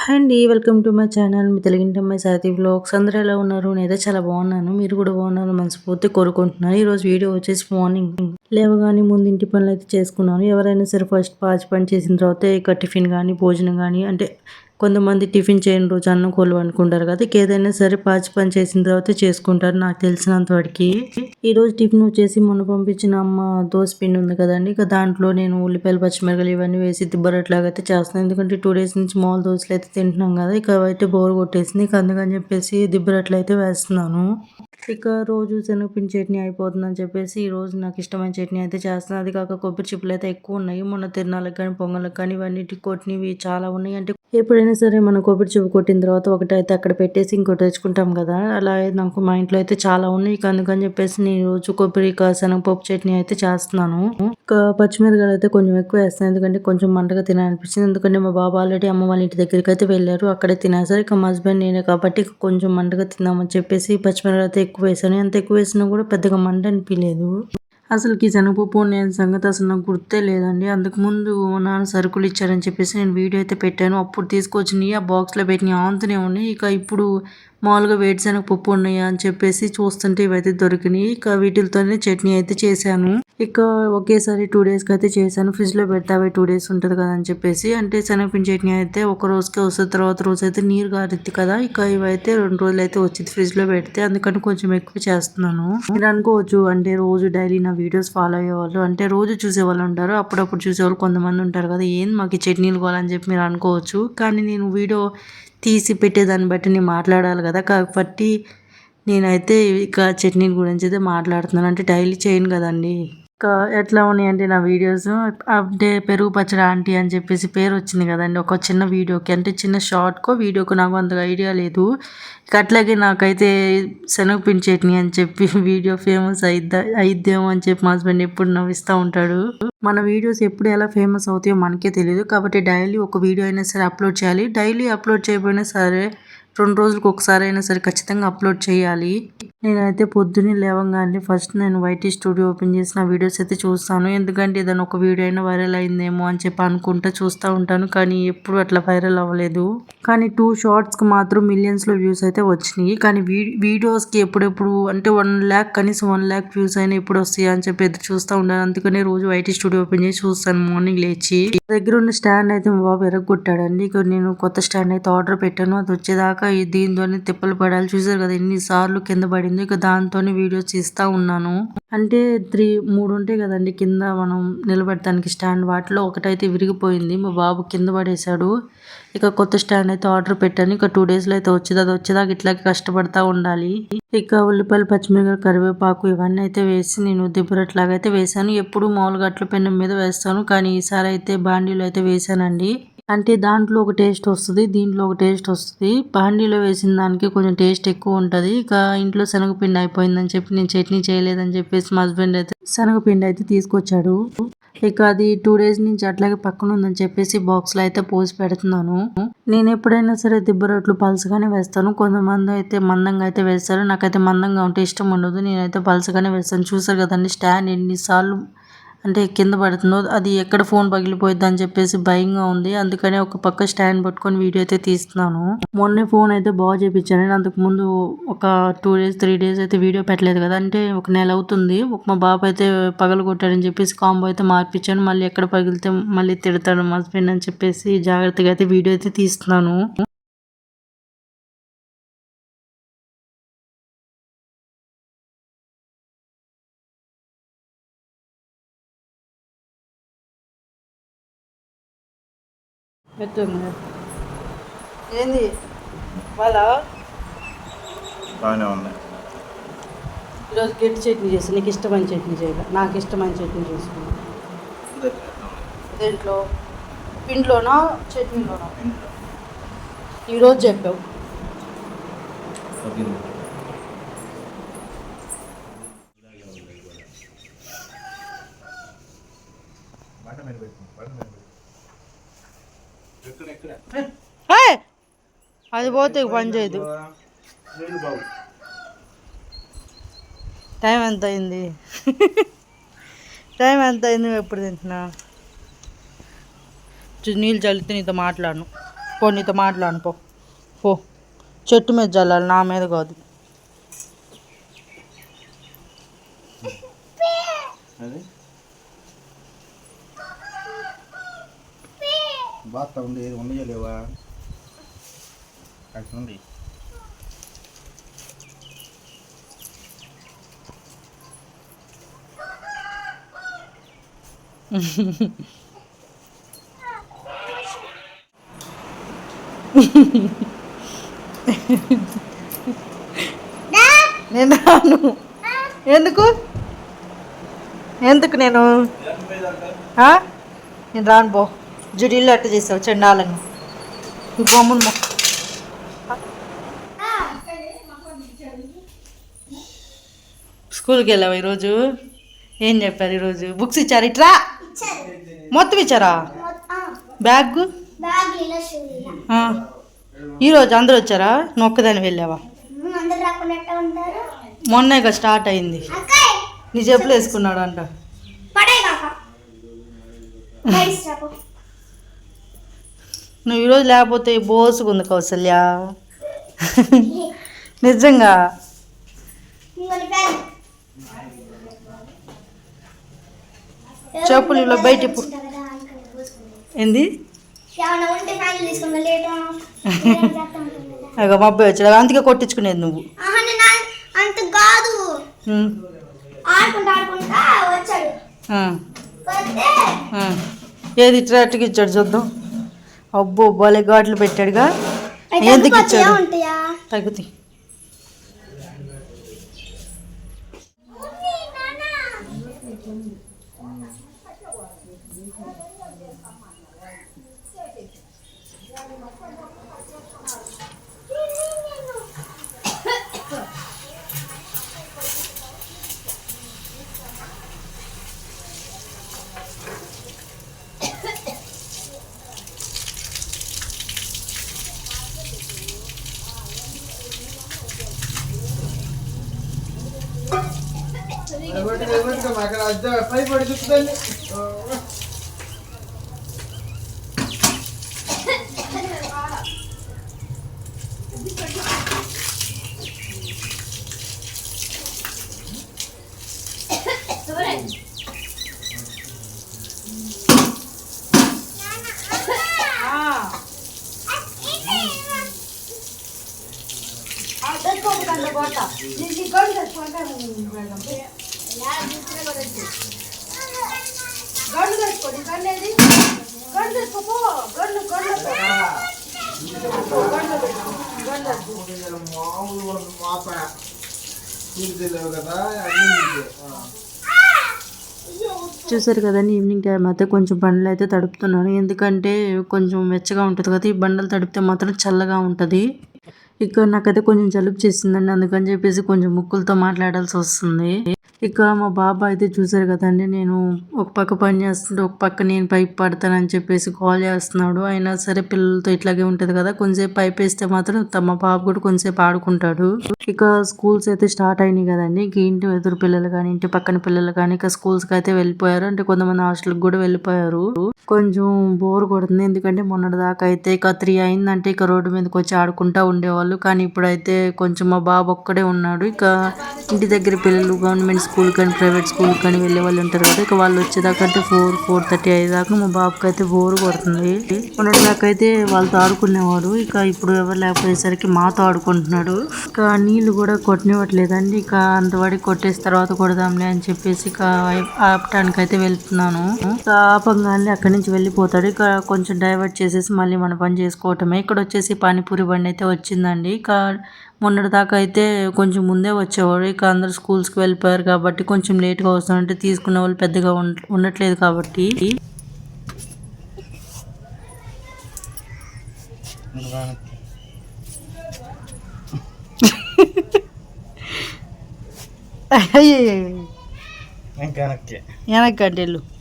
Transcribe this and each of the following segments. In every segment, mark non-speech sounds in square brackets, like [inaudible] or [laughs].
Hi అండి welcome to my channel. మీ తెలుగింటి అమ్మాయి సాతి వ్లాగ్స్. అందరూ ఎలా ఉన్నారు? నేనైతే చాలా బాగున్నాను. మీరు కూడా బాగున్నారు మనస్ఫూర్తి కోరుకుంటున్నాను. ఈరోజు వీడియో వచ్చేసి మార్నింగ్ లేవగానే ముందు ఇంటి పనులు అయితే చేసుకున్నాను. ఎవరైనా సరే ఫస్ట్ పాచి పని చేసిన తర్వాత ఇక టిఫిన్ కానీ భోజనం కానీ అంటే కొంతమంది టిఫిన్ చేయని రోజు అన్నం కోళ్ళు అనుకుంటారు కదా ఏదైనా సరే పాచి పని చేసిన తర్వాత చేసుకుంటారు నాకు తెలిసినంత వాడికి ఈరోజు టిఫిన్ వచ్చేసి మొన్న పంపించిన అమ్మ దోశ పిండి ఉంది కదండి ఇక దాంట్లో నేను ఉల్లిపాయలు పచ్చిమిరకలు ఇవన్నీ వేసి దిబ్బరట్లాగా అయితే చేస్తాను ఎందుకంటే టూ డేస్ నుంచి మామూలు దోశలు అయితే తింటున్నాం కదా ఇక అయితే బోర్ కొట్టేసింది ఇక అందుకని చెప్పేసి దిబ్బరట్లు అయితే వేస్తున్నాను. ఇక రోజు శనగపిండి చట్నీ అయిపోతుందని చెప్పేసి ఈ రోజు నాకు ఇష్టమైన చట్నీ అయితే చేస్తున్నాను అది కాక కొబ్బరి చిప్పులు అయితే ఎక్కువ ఉన్నాయి. మొన్న తిరణాలకు కానీ పొంగళ్ళకి కానీ ఇవన్నీ కొట్టినవి చాలా ఉన్నాయి. అంటే ఎప్పుడైనా సరే మనం కొబ్బరి చిప్పు కొట్టిన తర్వాత ఒకటైతే అక్కడ పెట్టేసి ఇంకోటి తెచ్చుకుంటాం కదా. అలా నాకు మా ఇంట్లో అయితే చాలా ఉన్నాయి. ఇక అందుకని చెప్పేసి నేను రోజు కొబ్బరి శనగపప్పు చట్నీ అయితే చేస్తున్నాను. ఇక పచ్చిమిరకాయలు అయితే కొంచెం ఎక్కువ వేస్తాను. ఎందుకంటే కొంచెం మంటగా తినాలనిపించింది ఎందుకంటే మా బాబు ఆల్రెడీ అమ్మ వాళ్ళ ఇంటి దగ్గరికి అయితే వెళ్ళారు. అక్కడే తినేసారు. ఇక మా హస్బెండ్ నేనే కాబట్టి కొంచెం మంటగా తిందామని చెప్పేసి పచ్చిమిరకాయలు అయితే ఎక్కువ వేసాను. ఎంత ఎక్కువ వేసినా కూడా పెద్దగా మంట అనిపించలేదు. అసలుకి శనగపప్పు నేను సంగతి అసలు నాకు గుర్తే లేదండి. అందుకు ముందు నాన్న సరుకులు ఇచ్చారని చెప్పేసి నేను వీడియో అయితే పెట్టాను. అప్పుడు తీసుకొచ్చినాయి ఆ బాక్స్లో పెట్టిన ఆంతనే ఉన్నాయి. ఇక ఇప్పుడు మామూలుగా వేడిశనగ పప్పు ఉన్నాయా అని చెప్పేసి చూస్తుంటే ఇవైతే దొరికినాయి. ఇక వీటితోనే చట్నీ అయితే చేశాను. ఇక ఒకేసారి టూ డేస్కి అయితే చేశాను. ఫ్రిడ్జ్లో పెడితే అవి టూ డేస్ ఉంటుంది కదా అని చెప్పేసి. అంటే శనగపిండి చట్నీ అయితే ఒక రోజుకే వస్తుంది తర్వాత రోజు అయితే నీరు గారిద్ది కదా. ఇక ఇవైతే రెండు రోజులు అయితే వచ్చింది ఫ్రిడ్జ్లో పెడితే. అందుకని కొంచెం ఎక్కువ చేస్తున్నాను. మీరు అనుకోవచ్చు అంటే రోజు డైలీ నా వీడియోస్ ఫాలో అయ్యేవాళ్ళు. అంటే రోజు చూసే వాళ్ళు ఉంటారు. అప్పుడప్పుడు చూసేవాళ్ళు కొంతమంది ఉంటారు కదా. ఏం మాకు చట్నీలు కావాలని చెప్పి మీరు అనుకోవచ్చు. కానీ నేను వీడియో తీసి పెట్టేదాన్ని బట్టి నేను మాట్లాడాలి కదా. కాబట్టి నేనైతే ఇక చట్నీ గురించి అయితే మాట్లాడుతున్నాను. అంటే డైలీ చేయను కదండి. ఎట్లా ఉన్నాయండి నా వీడియోస్? అంటే పెరుగు పచ్చడి ఆంటీ అని చెప్పేసి పేరు వచ్చింది కదండి ఒక చిన్న వీడియోకి. అంటే చిన్న షార్ట్కో వీడియోకో నాకు అంతగా ఐడియా లేదు. అట్లాగే నాకైతే శనగపిండి చట్నీ అని చెప్పి [laughs] వీడియో ఫేమస్ అయిద్దా అయిద్దేమో అని చెప్పి మా హస్బెండ్ ఎప్పుడు నవ్విస్తూ ఉంటాడు. మన వీడియోస్ ఎప్పుడు ఎలా ఫేమస్ అవుతాయో మనకే తెలియదు కాబట్టి డైలీ ఒక వీడియో అయినా సరే అప్లోడ్ చేయాలి. డైలీ అప్లోడ్ చేయకపోయినా సరే రెండు రోజులకు ఒకసారి అయినా సరే ఖచ్చితంగా అప్లోడ్ చేయాలి. నేనైతే పొద్దున్నే లేవగానే ఫస్ట్ నేను వైటీ స్టూడియో ఓపెన్ చేసిన వీడియోస్ అయితే చూస్తాను. ఎందుకంటే ఏదైనా ఒక వీడియో అయినా వైరల్ అయిందేమో అని చెప్పి అనుకుంటా చూస్తూ ఉంటాను. కానీ ఎప్పుడు అట్లా వైరల్ అవ్వలేదు. కానీ టూ షార్ట్స్కి మాత్రం మిలియన్స్లో వ్యూస్ అయితే వచ్చినాయి. కానీ వీడియోస్కి ఎప్పుడెప్పుడు అంటే వన్ ల్యాక్ కనీసం వన్ ల్యాక్ వ్యూస్ అయినా ఎప్పుడు వస్తాయి అని చెప్పి ఎదురు చూస్తూ ఉంటాను అందుకనే రోజు వైటీ స్టూడియో ఓపెన్ చేసి చూస్తాను మార్నింగ్ లేచి. దగ్గర ఉన్న స్టాండ్ అయితే మా బాబు ఎరగొట్టాడండి. ఇక నేను కొత్త స్టాండ్ అయితే ఆర్డర్ పెట్టాను. అది వచ్చేదాకా దీంతోనే తిప్పలు పడాలి. చూసారు కదా ఎన్నిసార్లు కింద పడింది ఇక దాంతోనే వీడియోస్ తీస్తా ఉన్నాను. అంటే త్రీ మూడు ఉంటాయి కదండి కింద మనం నిలబెట్టడానికి స్టాండ్. వాటిలో ఒకటైతే విరిగిపోయింది. మా బాబు కింద పడేశాడు. ఇక కొత్త స్టాండ్ అయితే ఆర్డర్ పెట్టాను. ఇక టూ డేస్లో అయితే వచ్చేది. అది వచ్చేదాకా ఇట్లాగే కష్టపడతా ఉండాలి. ఇక ఉల్లిపాయలు పచ్చిమిరపకాయలు కరివేపాకు ఇవన్నీ అయితే వేసి నేను దిబ్బరట్లాగైతే అయితే వేసాను ఎప్పుడు మామూలుగా అట్ల పెన్నం మీద వేస్తాను. కానీ ఈసారి అయితే బాండీలో అయితే వేసానండి అంటే దాంట్లో ఒక టేస్ట్ వస్తుంది దీంట్లో ఒక టేస్ట్ వస్తుంది. పాండీలో వేసిన దానికి కొంచెం టేస్ట్ ఎక్కువ ఉంటుంది. ఇక ఇంట్లో శనగపిండి అయిపోయిందని చెప్పి నేను చట్నీ చేయలేదని చెప్పేసి మా హస్బెండ్ అయితే శనగపిండి అయితే తీసుకొచ్చాడు. ఇక అది టూ డేస్ నుంచి అట్లాగే పక్కన ఉందని చెప్పేసి బాక్స్లో అయితే పోసి పెడుతున్నాను. నేను ఎప్పుడైనా సరే దిబ్బ రొట్లు పలుసగానే వేస్తాను. కొంతమంది అయితే మందంగా అయితే వేస్తారు. నాకైతే మందంగా ఉంటే ఇష్టం ఉండదు. నేనైతే పలుసగానే వేస్తాను. చూసారు కదండి స్టాండ్ ఎన్నిసార్లు అంటే కింద పడుతుందో అది ఎక్కడ ఫోన్ పగిలిపోయింది అని చెప్పేసి భయంగా ఉంది. అందుకనే ఒక పక్క స్టాండ్ పట్టుకొని వీడియో అయితే తీస్తున్నాను. మొన్నే ఫోన్ అయితే బాగా చేయించాను అంతకు ముందు ఒక టూ డేస్ త్రీ డేస్ అయితే వీడియో పెట్టలేదు కదా. అంటే ఒక నెల అవుతుంది. ఒక మా బాబు అయితే పగలు కొట్టాడని చెప్పేసి కాంబో అయితే మార్పించాను. మళ్ళీ ఎక్కడ పగిలితే మళ్ళీ తిడతాడు మా హస్బెండ్ అని చెప్పేసి జాగ్రత్తగా అయితే వీడియో అయితే తీస్తున్నాను. ఏంది? వాళ్ళ బాగానే ఉన్నాయి. ఈరోజు గట్టి చట్నీ చేస్తాను నీకు ఇష్టమైన చట్నీ చేయాలి నాకు ఇష్టమైన చట్నీ చేసుకున్నాను దేంట్లో? పిండిలోనా? చట్నీలోనా? ఈరోజు చెప్పావు. అది పోతే పని చేయదు. టైం ఎంత అయింది? టైం ఎంత అయింది నువ్వు ఎప్పుడు తింటున్నా నీళ్ళు చల్లితే నీతో మాట్లాడను. పో నీతో మాట్లాడను పో. పో. చెట్టు మీద చల్లాలి నా మీద కాదు. బాగా ఏది ఉండలేవా అక్కడ నేను రాను. ఎందుకు? ఎందుకు నేను? ఆ? నేను రాను పో జుడీలు అట్ట చేసావు చెండాలను. ఈ బొమ్మను స్కూల్కి వెళ్ళావు ఈరోజు? ఏం చెప్పారు ఈరోజు? బుక్స్ ఇచ్చారు? ఇట్రా? మొత్తం ఇచ్చారా? బ్యాగ్. ఈరోజు అందరూ వచ్చారా? నొక్కదాని వెళ్ళావా? ఉంటారు? మొన్నేగా స్టార్ట్ అయింది. నీ చెప్పులు వేసుకున్నాడు అంట నువ్వు ఈరోజు లేకపోతే బోసుకుంది కౌసల్య నిజంగా. చెప్పులు ఇలా బయట. ఏంది? అగ మా అబ్బాయి వచ్చాడు. అందుకే కొట్టించుకునేది నువ్వు. ఆహా నేను అం- అంత కాదు. ఉమ్, ఆడుకుంటా ఆడుకుంటా వచ్చాడు. ఆ, వస్తే ఆ. ఏది ఇట్లా అట్టుకి ఇచ్చాడు చూద్దాం అబ్బో భలే ఘాట్లు పెట్టాడుగా అవి ఎందుకు మామూలు మాప కదా చూసారు కదండి ఈవినింగ్ టైం అయితే కొంచెం బండ్లు అయితే తడుపుతున్నాను ఎందుకంటే కొంచెం వెచ్చగా ఉంటుంది కదా ఈ బండలు తడిపితే మాత్రం చల్లగా ఉంటుంది. ఇక్కడ నాకైతే కొంచెం జలుబు చేసిందండి అందుకని చెప్పేసి కొంచెం ముక్కులతో మాట్లాడాల్సి వస్తుంది. ఇక మా బాబా అయితే చూసారు కదండి నేను ఒక పక్క పని చేస్తుంటే ఒక పక్క నేను పైప్ పడతానని చెప్పేసి కాల్ చేస్తున్నాడు. అయినా సరే పిల్లలతో ఇట్లాగే ఉంటది కదా కొంచెంసేపు పైప్ వేస్తే మాత్రం తమ బాబు కూడా కొంచెంసేపు ఆడుకుంటాడు. ఇక స్కూల్స్ అయితే స్టార్ట్ అయినాయి కదండి ఇక ఇంటి ఎదురు పిల్లలు కానీ ఇంటి పక్కన పిల్లలు కానీ ఇక స్కూల్స్కి అయితే వెళ్ళిపోయారు. అంటే కొంతమంది హాస్టల్కి కూడా వెళ్ళిపోయారు. కొంచెం బోర్ కొడుతుంది. ఎందుకంటే మొన్నటి దాకా అయితే ఇక త్రీ అయిందంటే ఇక రోడ్డు మీదకి వచ్చి ఆడుకుంటా ఉండేవాళ్ళు. కానీ ఇప్పుడైతే కొంచెం మా బాబు ఒక్కడే ఉన్నాడు. ఇక ఇంటి దగ్గర పిల్లలు గవర్నమెంట్ స్కూల్ కానీ ప్రైవేట్ స్కూల్ కానీ వెళ్ళే వాళ్ళు ఉంటారు కదా ఇక వాళ్ళు వచ్చేదాకా అంటే ఫోర్ ఫోర్ థర్టీ అయ్యేదాకా మా బాబుకి అయితే బోర్ కొడుతుంది. మొన్నటిదాకా అయితే వాళ్ళతో ఆడుకునేవాడు. ఇక ఇప్పుడు ఎవరు లేకపోయేసరికి మాతో ఆడుకుంటున్నాడు. ఇక నీళ్ళు కూడా కొట్టనివ్వట్లేదండి ఇక అంతవాడి కొట్టేసి తర్వాత కొడదాంలే అని చెప్పేసి ఇక ఆపటానికి అయితే వెళ్తున్నాను ఆపంగానే అక్కడి నుంచి వెళ్ళిపోతాడు. ఇక కొంచెం డైవర్ట్ చేసేసి మళ్ళీ మన పని చేసుకోవటమే. ఇక్కడ వచ్చేసి పానీపూరి బండి అయితే వచ్చిందండి. ఇక మొన్నటి దాకా అయితే కొంచెం ముందే వచ్చేవాడు. ఇక అందరు స్కూల్స్కి వెళ్ళిపోయారు కాబట్టి కొంచెం లేట్గా వస్తామంటే తీసుకునే వాళ్ళు పెద్దగా ఉండ- ఉండట్లేదు కాబట్టి. వెనక్కి. వెనక్కి. గంటెళ్ళు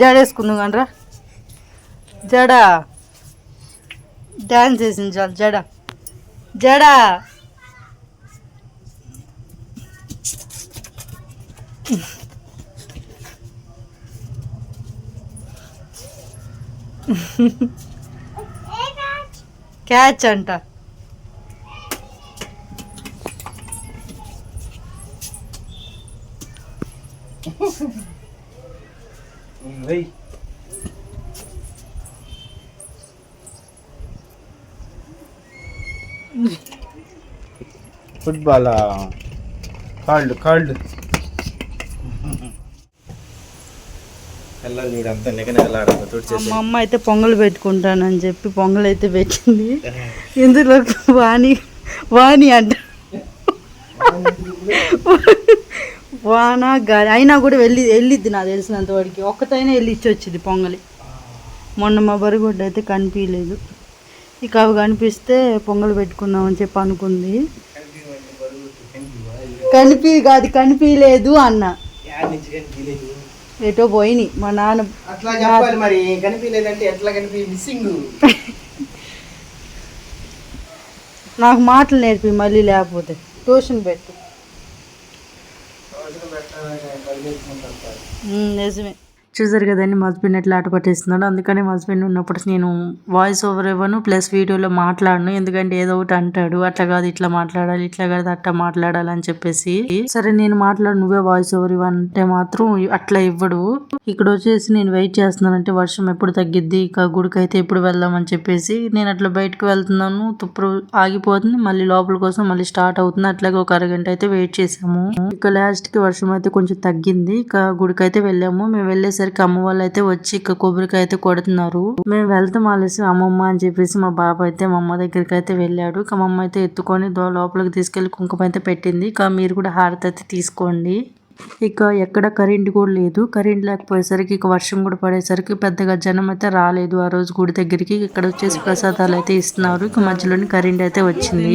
జడేసుకుందాం కండ్రా జడ. డ్యాన్స్ వేసింది చాలు జడ. జడ. క్యాచ్ అంట. [laughs] వెయ్యి ఫుట్బాల్? పిల్లలు నిగనిగలాడంతా తుడిచేసి మా అమ్మ అయితే పొంగల్ పెట్టుకుంటానని చెప్పి పొంగల్ అయితే పెట్టింది. [laughs] ఇందులో వాణి వాణి అంట. [laughs] వాన గాలి. అయినా కూడా వెళ్ళి వెళ్ళిద్ది నాకు తెలిసినంత వాడికి ఒక్కతైనా వెళ్ళి ఇచ్చి వచ్చింది పొంగలి. మొన్న మా బరిగొడ్డ అయితే కనిపించలేదు ఇక అవి కనిపిస్తే పొంగల్ పెట్టుకుందామని చెప్పి అనుకుంది. కనిపి కాదు కనిపించలేదు అన్న. ఎటో పోయినాయి. మా నాన్న అట్లా చెప్పాలి మరి. కనిపించలేదంటే ఎట్లా కనిపి? మిస్సింగ్ నాకు మాటలు నేర్పి మళ్ళీ లేకపోతే. ట్యూషన్ పెట్టు. నిజమే. చూసారు కదండి మా హస్బెండ్ ఎట్లా ఆట పట్టేస్తున్నాడు. అందుకని మా హస్బెండ్ ఉన్నప్పుడు నేను వాయిస్ ఓవర్ ఇవ్వను ప్లస్ వీడియోలో మాట్లాడను. ఎందుకంటే ఏదో ఒకటి అంటాడు అట్లా కాదు ఇట్లా మాట్లాడాలి ఇట్లా కాదు అట్లా మాట్లాడాలి అని చెప్పేసి. సరే నేను మాట్లాడు నువ్వే వాయిస్ ఓవర్ ఇవ్వంటే మాత్రం అట్లా ఇవ్వడు. ఇక్కడ వచ్చేసి నేను వెయిట్ చేస్తున్నానంటే వర్షం ఎప్పుడు తగ్గిద్ది ఇక గుడికి అయితే ఎప్పుడు వెళ్దామని చెప్పేసి నేను అట్లా బయటకు వెళ్తున్నాను. తుప్పుడు ఆగిపోతుంది మళ్ళీ లోపల కోసం మళ్ళీ స్టార్ట్ అవుతుంది. అట్లాగే ఒక అరగంట అయితే వెయిట్ చేసాము. ఇక లాస్ట్కి వర్షం అయితే కొంచెం తగ్గింది ఇక గుడికి అయితే వెళ్ళాము. మేము వెళ్ళేసరికి అమ్మ వాళ్ళు అయితే వచ్చి ఇక్కడ కొబ్బరికాయ అయితే కొడుతున్నారు. మేము వెళ్తాం ఆలస్యం అమ్మమ్మ అని చెప్పేసి మా బాబు అయితే మా అమ్మ దగ్గరికి అయితే వెళ్ళాడు. ఇక మా అమ్మ అయితే ఎత్తుకొని లోపలికి తీసుకెళ్ళి కుంకుమ అయితే పెట్టింది. ఇక మీరు కూడా హారతి అయితే తీసుకోండి. ఇక ఎక్కడ కరెంట్ కూడా లేదు. కరెంట్ లేకపోయేసరికి ఇక వర్షం కూడా పడేసరికి పెద్దగా జనం అయితే రాలేదు ఆ రోజు గుడి దగ్గరికి. ఇక్కడ వచ్చేసి ప్రసాదాలు అయితే ఇస్తున్నారు. ఇక మధ్యలోని కరెంట్ అయితే వచ్చింది.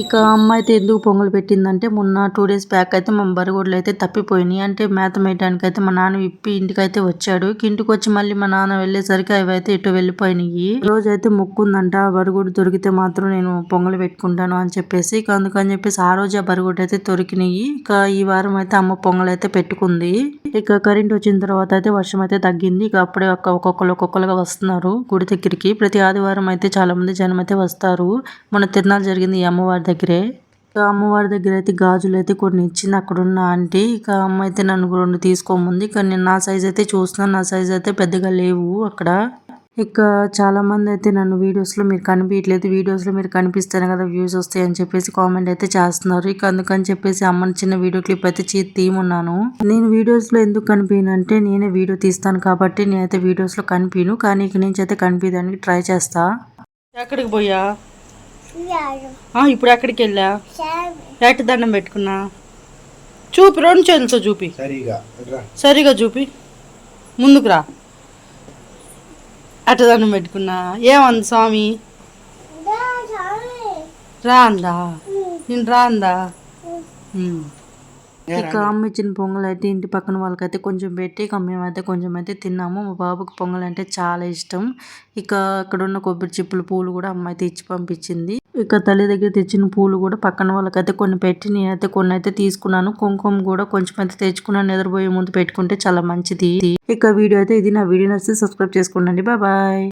ఇక అమ్మ అయితే ఎందుకు పొంగల్ పెట్టిందంటే మొన్న టూ డేస్ బ్యాక్ అయితే మా బరగొడ్లు అయితే తప్పిపోయినాయి. అంటే మేత మేయడానికి అయితే మా నాన్న విప్పి ఇంటికి అయితే వచ్చాడు ఇంటికి వచ్చి మళ్ళీ మా నాన్న వెళ్ళేసరికి అవి అయితే ఇటు వెళ్ళిపోయినాయి. ఈ రోజు అయితే మొక్కుందంట ఆ దొరికితే మాత్రం నేను పొంగల్ పెట్టుకుంటాను అని చెప్పేసి ఇక అందుకని చెప్పేసి ఆ రోజు ఆ బరగొడ్డు అయితే దొరికినాయి. ఇక ఈ వారం అయితే అమ్మ పొంగల్ అయితే పెట్టుకుంది. ఇక కరెంట్ వచ్చిన తర్వాత అయితే వర్షం అయితే తగ్గింది. ఇక అప్పుడే ఒక్క ఒక్కొక్కరు ఒక్కొక్కరుగా వస్తున్నారు గుడి దగ్గరికి. ప్రతి ఆదివారం అయితే చాలా మంది జనం అయితే వస్తారు. మన తిరునాళ్ళు జరిగింది ఈ అమ్మవారి దగ్గరే. అమ్మవారి దగ్గర అయితే గాజులు అయితే కొన్ని ఇచ్చింది. అక్కడ ఉన్న ఆంటీ ఇక అమ్మ అయితే నన్ను రెండు తీసుకోముంది ఇక నేను నా సైజ్ అయితే చూస్తున్నాను. నా సైజ్ అయితే పెద్దగా లేవు అక్కడ. ఇక చాలా మంది అయితే నన్ను వీడియోస్లో మీరు కనిపించట్లేదు. వీడియోస్లో మీరు కనిపిస్తేనే కదా వ్యూస్ వస్తాయి అని చెప్పేసి కామెంట్ అయితే చేస్తున్నారు. ఇక అందుకని చెప్పేసి అమ్మని చిన్న వీడియో క్లిప్ అయితే చీ తీయమన్నాను. నేను వీడియోస్లో ఎందుకు కనిపించను అంటే నేనే వీడియో తీస్తాను కాబట్టి నేనైతే వీడియోస్లో కనిపించను కానీ ఇక నుంచి అయితే కనిపించడానికి ట్రై చేస్తా. ఎక్కడికి పోయా? ఇప్పుడు ఎక్కడికి వెళ్ళా? ఎట్ట దండం పెట్టుకున్నా? చూపి రెండు చేతులతో చూపి. సరిగా చూపి. ముందుకు రా. అట్ట దండం పెట్టుకున్నా? ఏమంది స్వామి? రా అందా నేను రా అందా ఉమ్. ఇక అమ్మ ఇచ్చిన పొంగల్ అయితే ఇంటి పక్కన వాళ్ళకైతే కొంచెం పెట్టి ఇక మేమైతే కొంచెం అయితే తిన్నాము. మా బాబుకి పొంగల్ అంటే చాలా ఇష్టం. ఇక అక్కడ ఉన్న కొబ్బరి చిప్పులు పూలు కూడా అమ్మ అయితే ఇచ్చి పంపించింది. ఇక తల్లి దగ్గర తెచ్చిన పూలు కూడా పక్కన వాళ్ళకైతే కొన్ని పెట్టి నేనైతే కొన్ని అయితే తీసుకున్నాను. కుంకుమ కూడా కొంచెం అయితే తెచ్చుకున్నాను. నిద్రపోయే ముందు పెట్టుకుంటే చాలా మంచిది. ఇక వీడియో అయితే ఇది. నా వీడియో నచ్చితే సబ్స్క్రైబ్ చేసుకోండి. Bye bye.